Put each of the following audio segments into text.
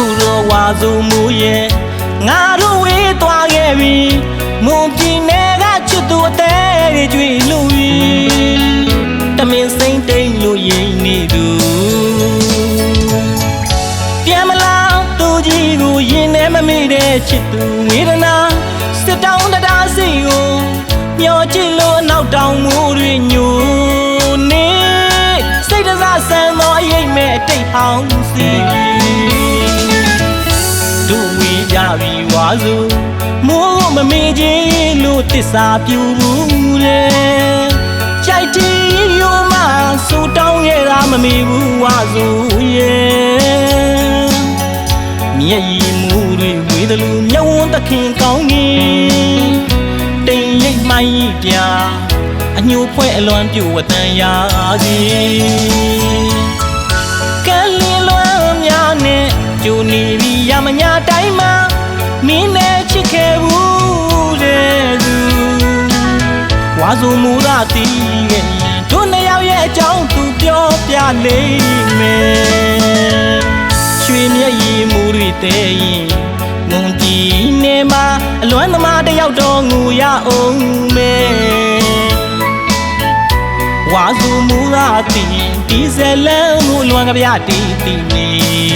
အခုတော့ဝါစုံမှုရဲ့ငါတို့ဝေးသွားခဲ့ပြီမွန်ပြည်နယ်ကချစ်သူအသေးတွေကြွေလူကြီးတမင်စိမ့်တိန်လို့ရိမ်နေသူပြန်မလာသူကြီးကိုရင်ထဲမမိတဲ့ချစ်သူဝေဒနာစစ်တောင်းတရားစီကိုမျောကြည့်လို့နောက်တောင်မှုတွေညိုနေစိတ်တစားဆန်သောအိမ်မဲ့တိတ်ဟောင်းစီဒူ ဝီကြပြီဝါစုမိုးမမေ့ခြင်းလို့တစ္ဆာပြူဘူးလေကြိုက်တီရိုမဆူတောင်းရတာမမေ့ဘူးဝါစုရဲ့မျက်ရည်မူတွေဝေးတယ်လို့မြဝန်းသခင်ကောင်းကြီးတိမ်ရိပ်မိုင်းပြအညိုဖွဲ့အလွန်ပြူဝတန်ရာစီကဲလင်းလွမ်းများနဲ့ ကျူနေပြီရမညာတိုင်းမှာမင်းနဲ့ချစ်ခဲ့ဘူးတဲ့သူဝါစုံမူရတီးရဲ့တို့နှစ်ယောက်ရဲ့အကြောင်းသူပြောပြလိမ့်မယ်ရွှေမျက်ရည်မူရီတဲ့ရင်ငုံကြည့်နေမှာအလွမ်းသမားတစ်ယောက်တော့ငူရအောင်မယ်ဝါစုမူရာတီဒီဇယ်လန်မူလွန်ကဗျာတီတီနေ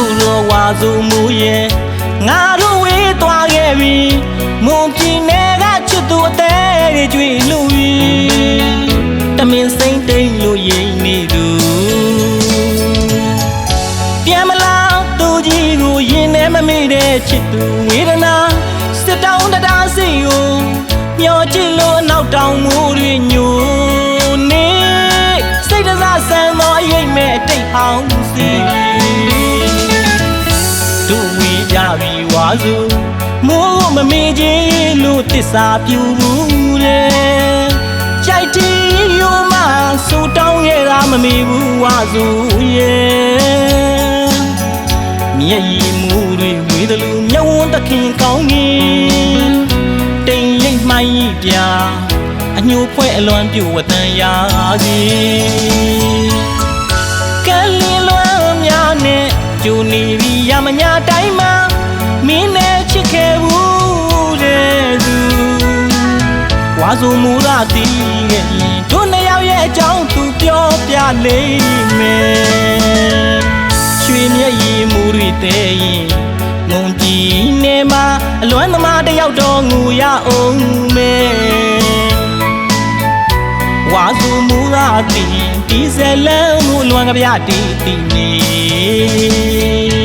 ခုတော့ဝါစုမူရဲ့ငါတို့ဝေးသွားခဲ့ပြီမွန်ပြည်နယ်ကချစ်သူအသေးတွေကြွေလူကြီးတမင်စိမ့်တိန်လို့ရိမ်နေသူပြန်မလာသူကြီးကိုရင်ထဲမမိတဲ့ချစ်သူဝေဒနာစစ်တောင်းတရားစီကိုမျောကြည့်လို့နောက်တောင်မှုတွေညိုနေစိတ်တစားဆန်သောအိမ်မဲ့တိတ်ဟောင်းစီ စုမိုးမမေ့ခြင်းလို့တစ္ဆာပြူဘူးလေကြိုက်တီရိုမဆူတောင်းရတာမမေ့ဘူးဝါစုရဲ့မျက်ရည်မူတွေဝေးတယ်လို့မြဝန်းသခင်ကောင်းကြီးတိမ်ရိပ်မိုင်းပြအညိုဖွဲ့အလွန်ပြူဝတန်ရာကြီးကဲလင်းလွမ်းများနဲ့ကျူနေပြီရမညာတိုင်းမှာ မင်းနဲ့ချစ်ခဲ့ဘူးတဲ့သူဝါစုံမူရာတီးရဲ့တို့နှစ်ယောက်ရဲ့အကြောင်းသူပြောပြလိမ့်မယ်ရွှေမျက်ရည်မူရီတဲ့ရင်ငုံကြည့်နေမှာအလွမ်းသမားတစ်ယောက်တော့ငူရအောင်မယ်ဝါစုမူရာတီဒီဇယ်လန်မူလွန်ကဗျာတီတီနေ